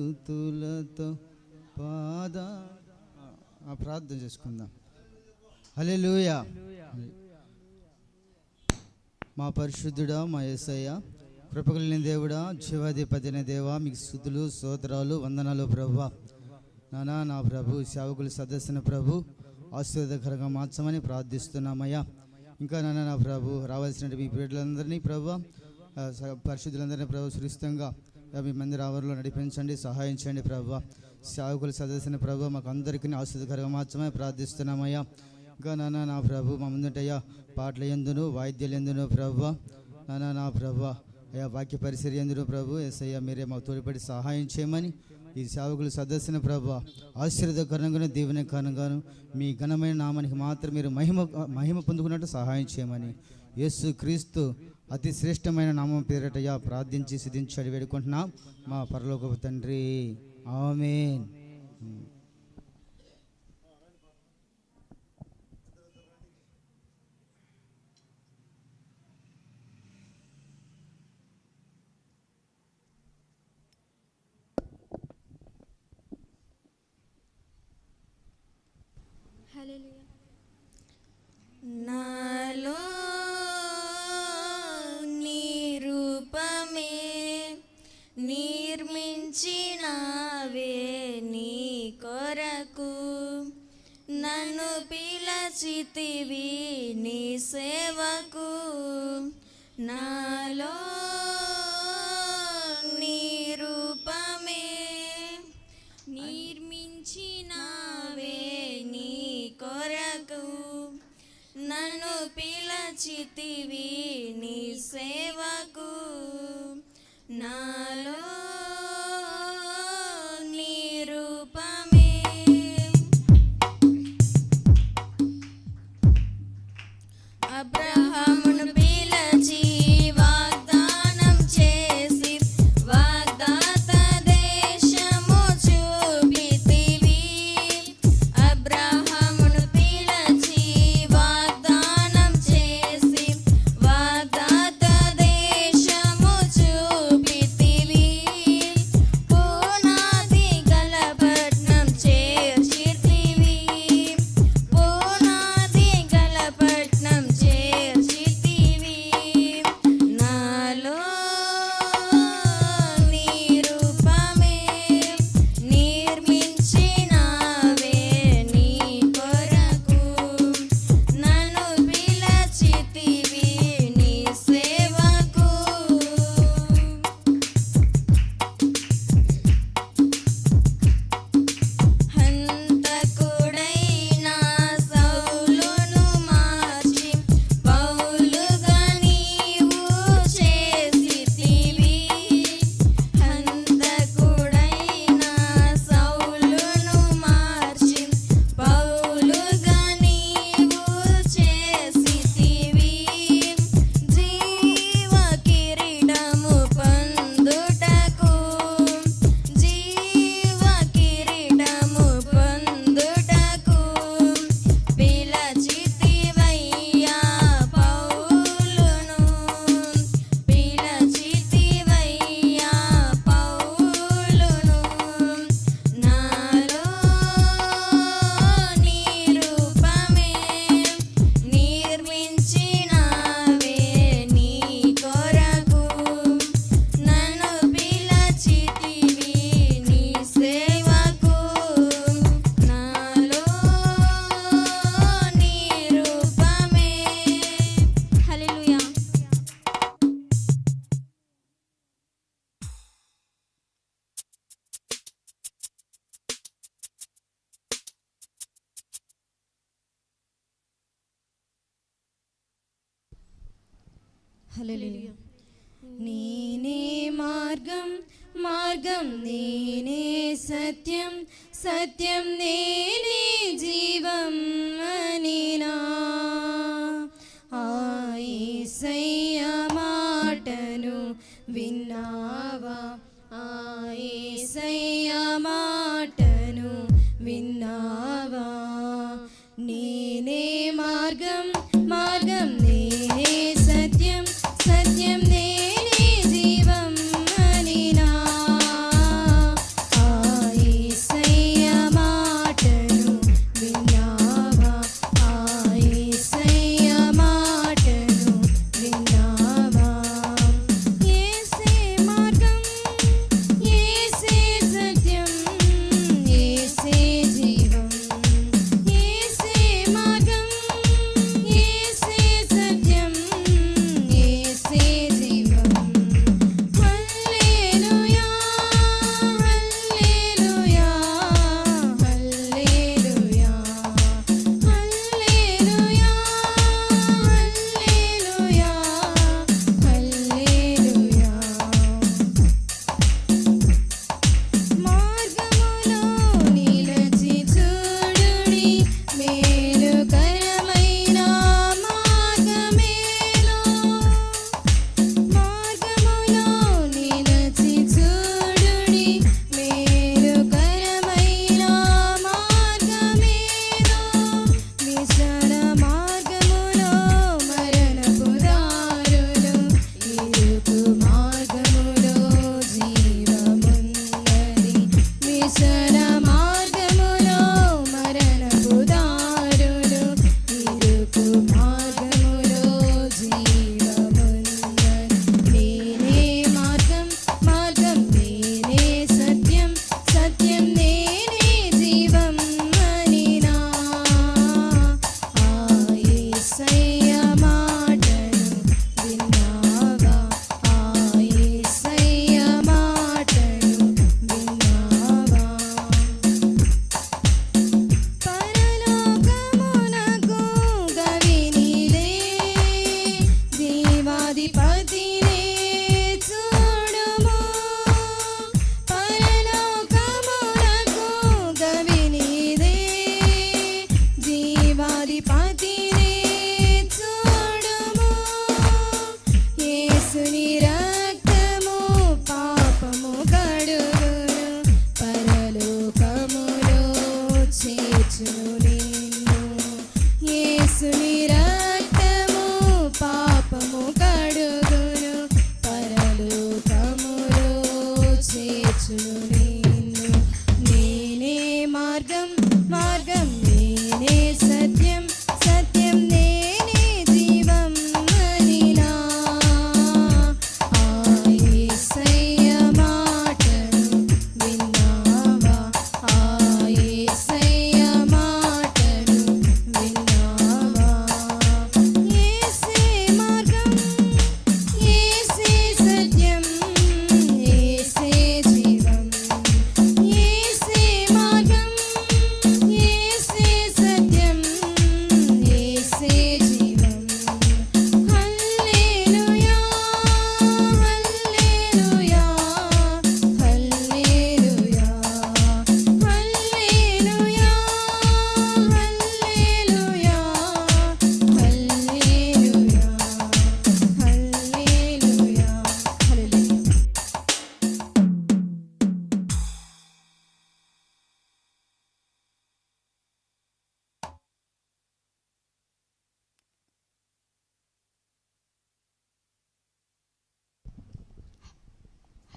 సుతులతో పాద ప్రార్థన చేసుకుందాం. హల్లెలూయా. మా పరిశుద్ధుడా మా యేసయ్య కృపగలిగిన దేవుడా జీవాధిపతిన దేవా మీకు స్థుతులు సోదరాలు వందనాలు ప్రభు. నానా నా ప్రభు సేవకుల సదస్సున ప్రభు ఆశీర్వాదకరంగా మార్చమని ప్రార్థిస్తున్నామయ్యా. ఇంకా నాన్న నా ప్రభు రావాల్సిన మీ పీడలందరినీ ప్రభు పరిశుద్ధులందరినీ ప్రభు సురిస్తంగా యాభై మంది రావరులో నడిపించండి సహాయించండి ప్రభు. సేవకులు సదస్సున ప్రభు మాకు అందరికీ ఆశీర్వదకరంగా మాత్రమే ప్రార్థిస్తున్నామయ్యా. ఇంకా నాన్న నా ప్రభు మా ముందుంటయ్యా పాటలు ఎందును వాయిద్యాలు ఎందును ప్రభు. నాన్న నా ప్రభు అయ్యా వాక్య పరిసరి ఎందును ప్రభు. ఎస్ అయ్యా మీరే మాకు తోడిపడి సహాయం చేయమని ఈ సేవకులు సదస్సున ప్రభు ఆశీర్వదకరంగాను దీవెనకరంగాను మీ ఘనమైన నామానికి మాత్రం మీరు మహిమ మహిమ పొందుకున్నట్టు సహాయం చేయమని యేసు క్రీస్తు అతి శ్రేష్టమైన నామం పేరటయ్యా ప్రార్థించి సిద్ధించి వేడుకుంటున్నాం. మా పరలోకపు తండ్రి. ఆమేన్. నాలో నిర్మించినవే నీ కొరకు. నన్ను పిలచితివి నీ సేవకు. నాలో నీ రూపమే. నిర్మించినవే నీ కొరకు. నన్ను పిలచితివి నీ సేవకు. నా మార్గం నేనే సత్యం సత్యం నేనే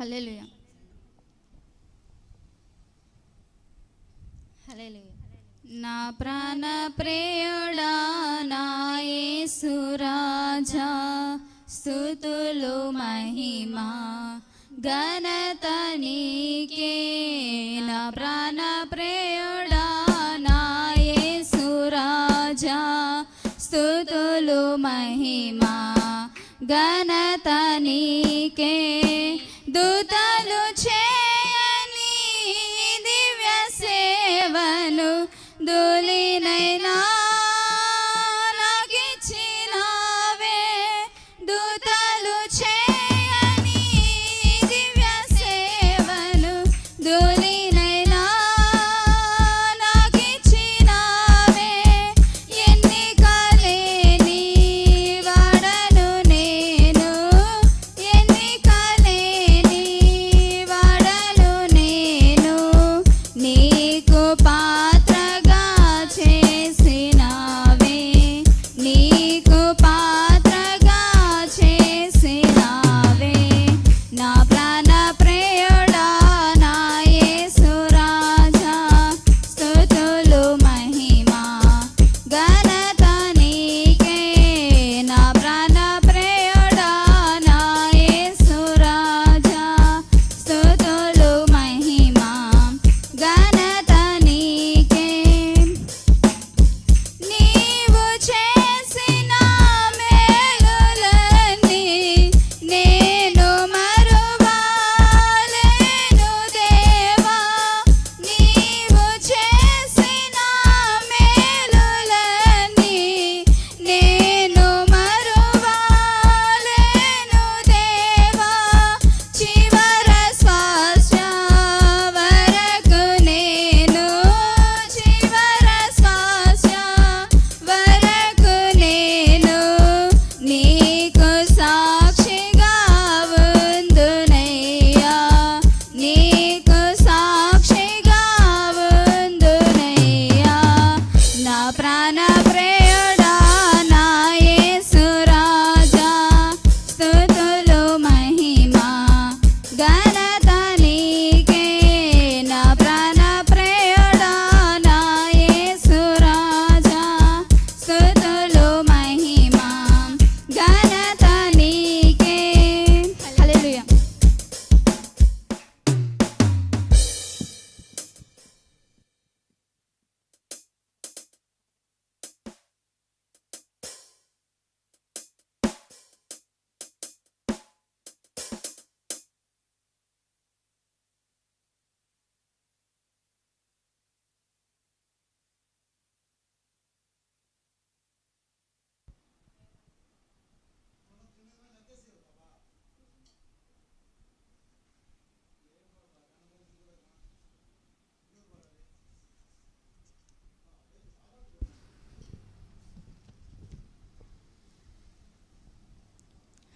హలేలుయ హలేలుయ నా ప్రాణ ప్రేయుడా నాయే సురాజా స్థుతులు మహిమా ఘనత నీకే. నా ప్రాణ ప్రేయుడా నాయే సురాజా స్థుతులు మహిమా ఘనత నీ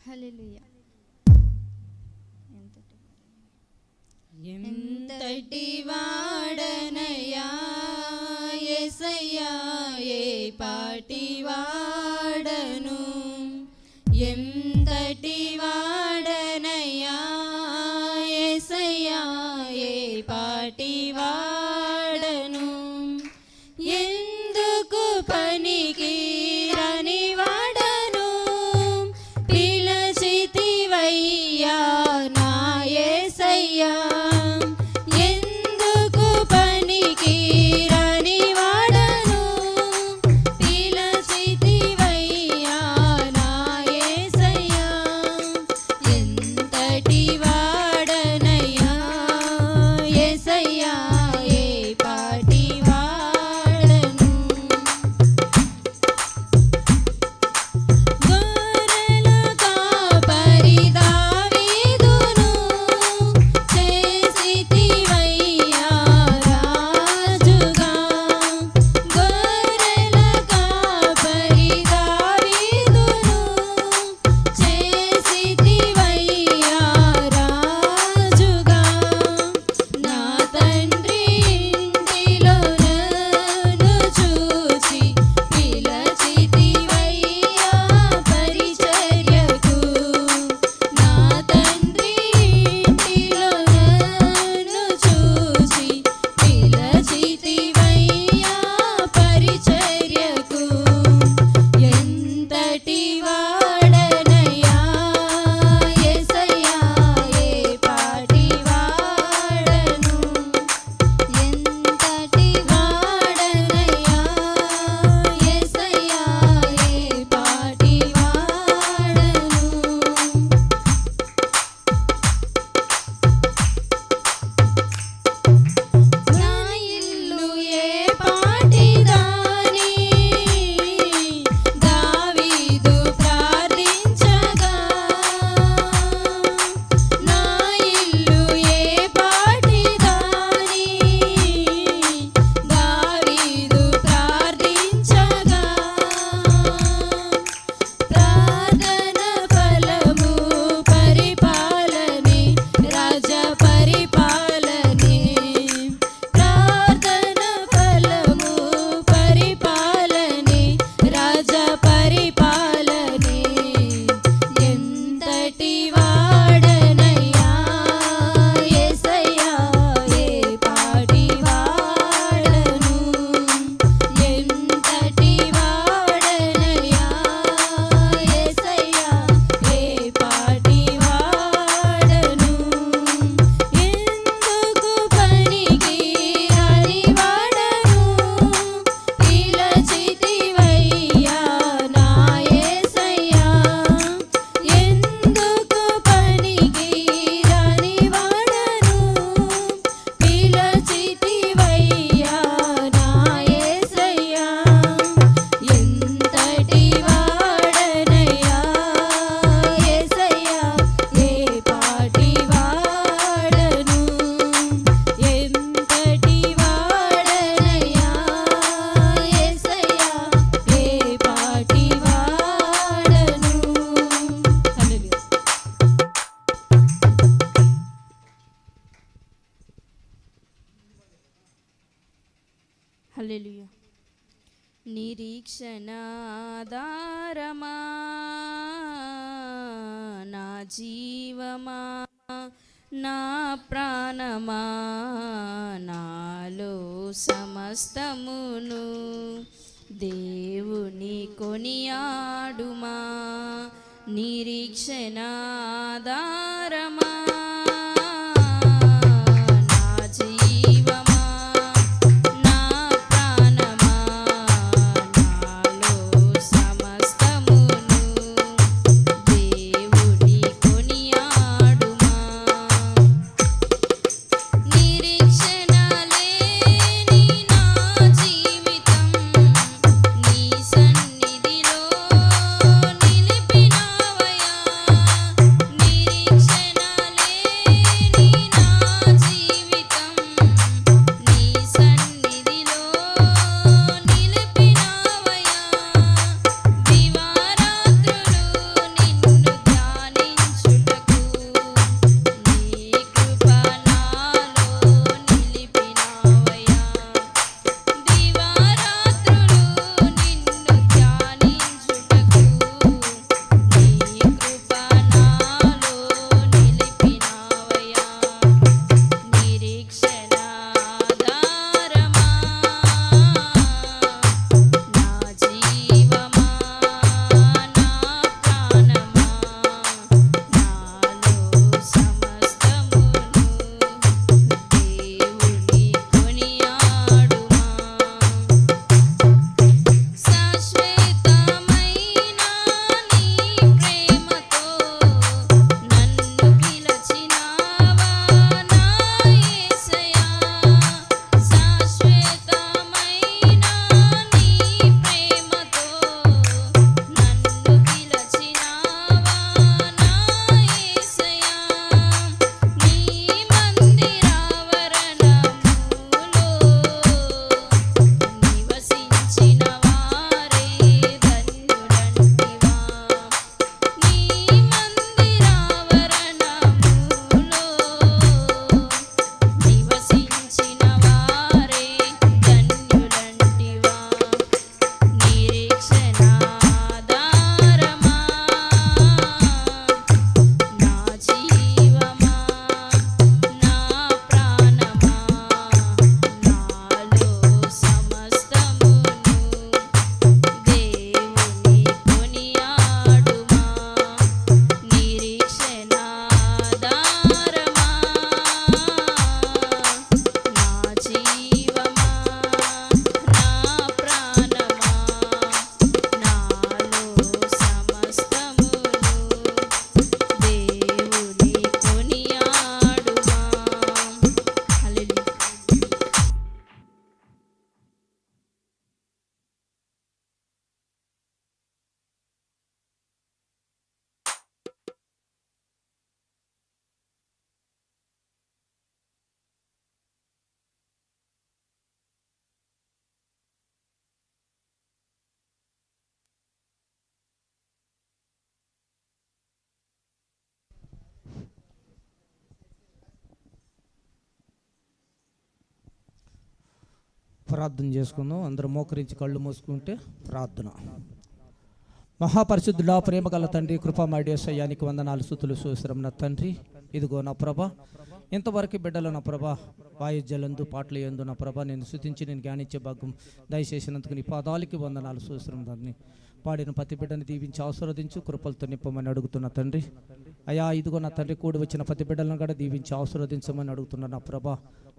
హల్లెలూయా ఎంతటి ఎంతటి వా నా ప్రాణమా నాలో సమస్తమును దేవుని కొనియాడుమా దా ప్రార్థన చేసుకుందాం. అందరూ మోకరించి కళ్ళు మూసుకుంటే ప్రార్థన. మహాపరిశుద్ధుడా ప్రేమ గల తండ్రి వంద వందనాలు సుతులు సూసరం నా తండ్రి. ఇదిగో నా ప్రభ ఇంతవరకు బిడ్డలు నా ప్రభ వాయిద్యాలందు పాటలు ఎందు నా ప్రభ నేను శుతించి నేను జ్ఞానించే భాగం దయచేసినందుకు నీ పాదాలకి వందనాలు సూసరం దాన్ని పాడిన ప్రతి బిడ్డని దీవించి ఆశీర్వదించు కృపలతో నింపమని అడుగుతున్న తండ్రి. అయా ఇదిగో నా తండ్రి కూడి వచ్చిన ప్రతి బిడ్డలను కూడా దీవించి ఆశీర్వదించమని అడుగుతున్న నా ప్రభ.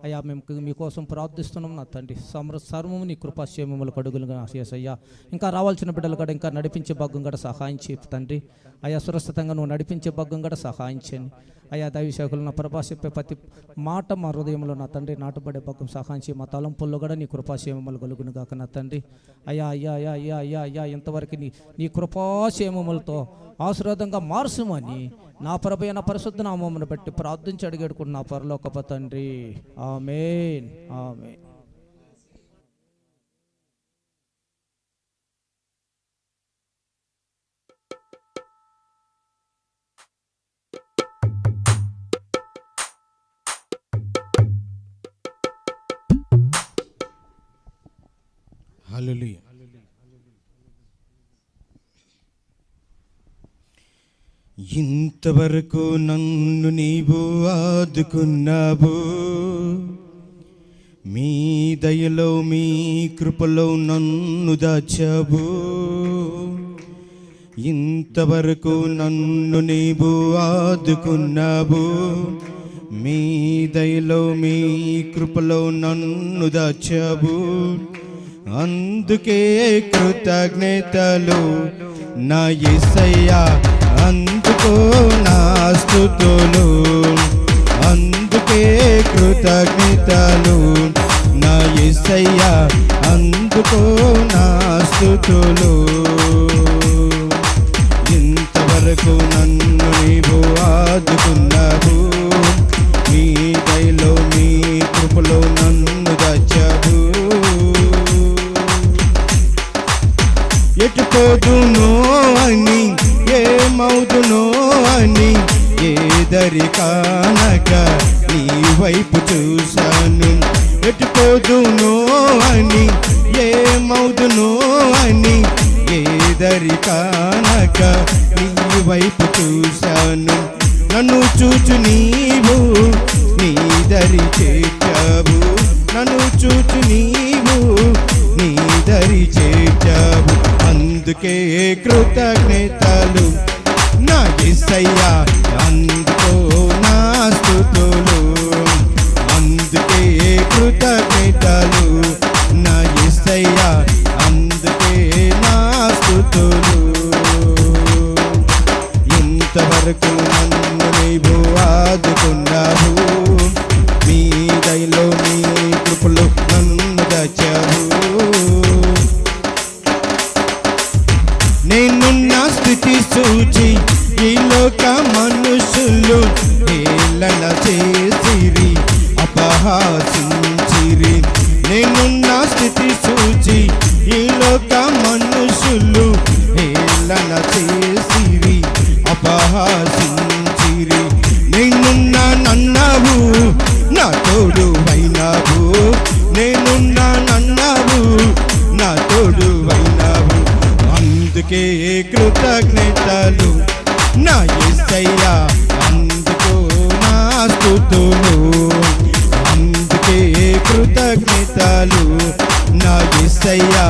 అయ్యా మేము మీకోసం ప్రార్థిస్తున్నాం నా తండ్రి. సమర సర్వము నీ కృపాశ్యమములు కడుగులుగా అయ్యా. ఇంకా రావాల్సిన బిడ్డలు కూడా ఇంకా నడిపించే భాగం కూడా సహాయం చేయి తండ్రి. అయ్యా సురక్షితంగా నువ్వు నడిపించే భాగం కూడా సహాయం చేయండి. అయ్యా దైవశాఖలు నా ప్రభా చెప్పే ప్రతి మాట మా హృదయంలో నా తండ్రి నాటుబడే భాగం సహాయం చేయి. మా తలంపుల్లో కూడా నీ కృపాశ్యమములు కలుగును గాక నా తండ్రి. అయ్యా అయ్యా అయ్యా అయ్యా అయ్యా అయ్యా ఇంతవరకు నీ నీ కృపాశ్యమములతో ఆశీర్వాదంగా మార్చుమని నా పరపైన పరిశుద్ధ నామమును బట్టి ప్రార్థించి అడిగేడుకున్న పరలోకప తండ్రి. ఆమె ఆమె Hallelujah. ఇంతవరకు నన్ను నీవు ఆదుకున్నావు. మీ దయలో మీ కృపలో నన్ను దాచావు. ఇంతవరకు నన్ను నీవు ఆదుకున్నావు. మీ దయలో మీ కృపలో నన్ను దాచావు. అందుకే కృతజ్ఞతలు నా ఎసయ్యా అందుకో నా స్థుతులు అందుకే కృతజ్ఞతలు. నా ఇసయ్యా అందుకో నాస్తుతులు ఇంతవరకు నన్ను కృతజ్ఞతలు. నా ఇసయ్యా అందుకో నా స్థుతులు. అందుకే కృతజ్ఞతలు. నా ఇసయ్యా అందుకే నా స్థుతులు. ఇంతవరకు కృతజ్ఞతలు నా ఎస్సయ్యా అందుకో నా స్థుతులు. అందుకే కృతజ్ఞతలు నా ఎస్సయ్యా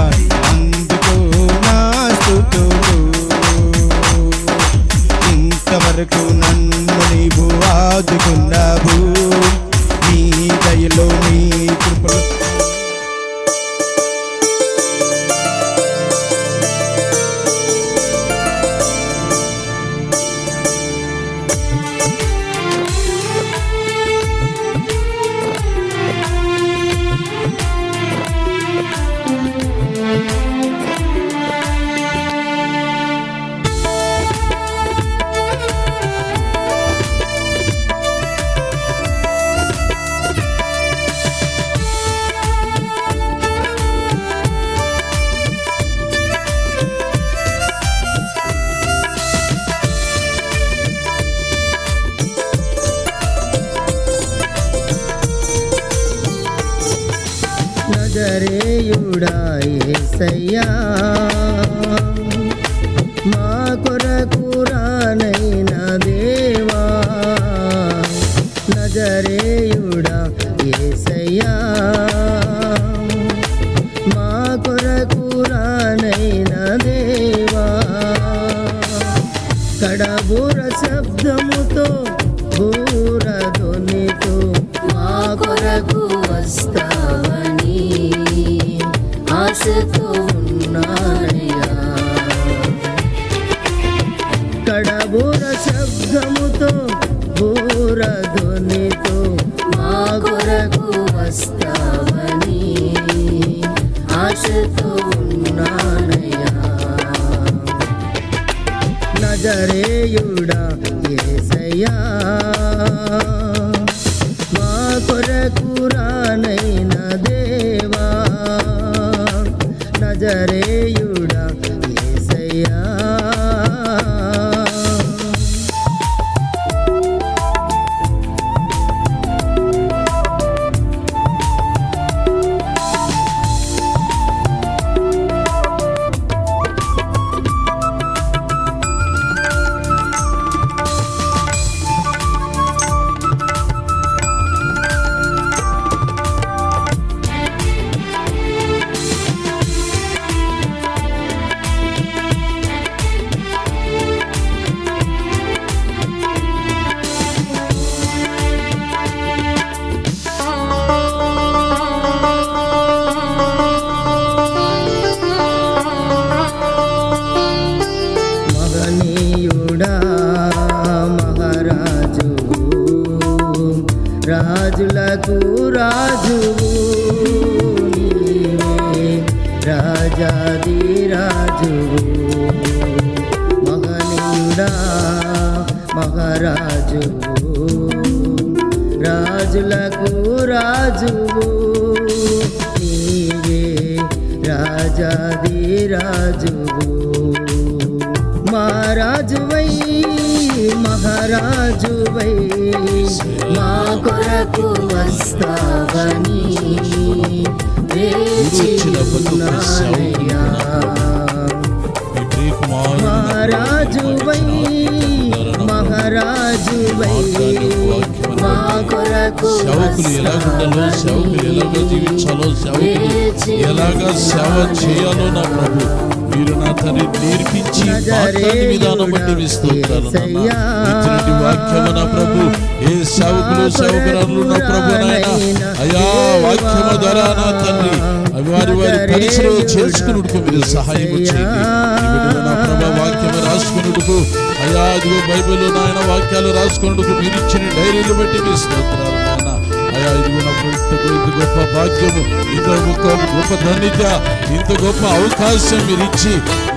మహారాజువై మహారాజువై మా కొరకు వస్తావని. మహారాజువై మహారాజువై మా కొరకు సేవకులు ఎలాగుండాలో సేవకులు ఎలాగో జీవించాలో సేవకులు ఎలాగా సేవ చేయాలో నా ప్రభు మీరు నా తండ్రి నేర్పించి మాట్లాడి విధానం బట్టి మీ స్తోత్రాలు నాన్న. ఇచ్చినటువంటి వాక్యము నా ప్రభు. ఏ సేవకులు సేవకురాలు నా ప్రభు నాయన. అయా వాక్యము ద్వారా నా తండ్రి అవి వారి వారి పరిచయం చేసుకున్నట్టుకు మీరు సహాయం చేయండి. నా ప్రభు వాక్యము రాసుకున్నట్టుకు అయా అదిగో బైబిల్ నాయన వాక్యాలు రాసుకున్నట్టుకు మీరు ఇచ్చిన డైరీలు బట్టి మీ స్తోత్రాలు నాయన. అయా ఇదిగో గొప్ప భాగ్యము ఇంత గొప్ప గొప్ప ధన్యత ఇంత గొప్ప అవకాశం మీరు ఇచ్చి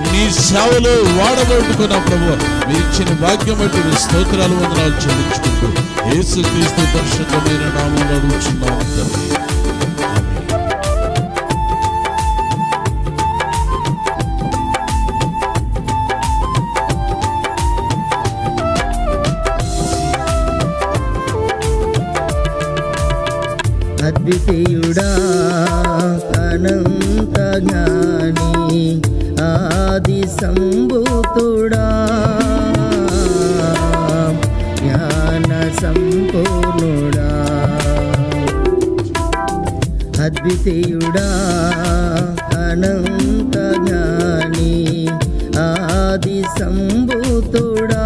మీ సేవలో వాడబడుకున్న ప్రభు మీరు ఇచ్చిన భాగ్యం బట్టి మీ స్తోత్రాలు వందనాలు చెల్లించుకుంటూ యేసు క్రీస్తు పరిశుద్ధమైన నామంలో అడుగుచున్నాము తండ్రి అనంత జ్ఞాని ఆది సంభూతుడా జ్ఞాన సంపూర్ణుడా. అద్వితీయుడా అనంత జ్ఞాని ఆది సంభూతుడా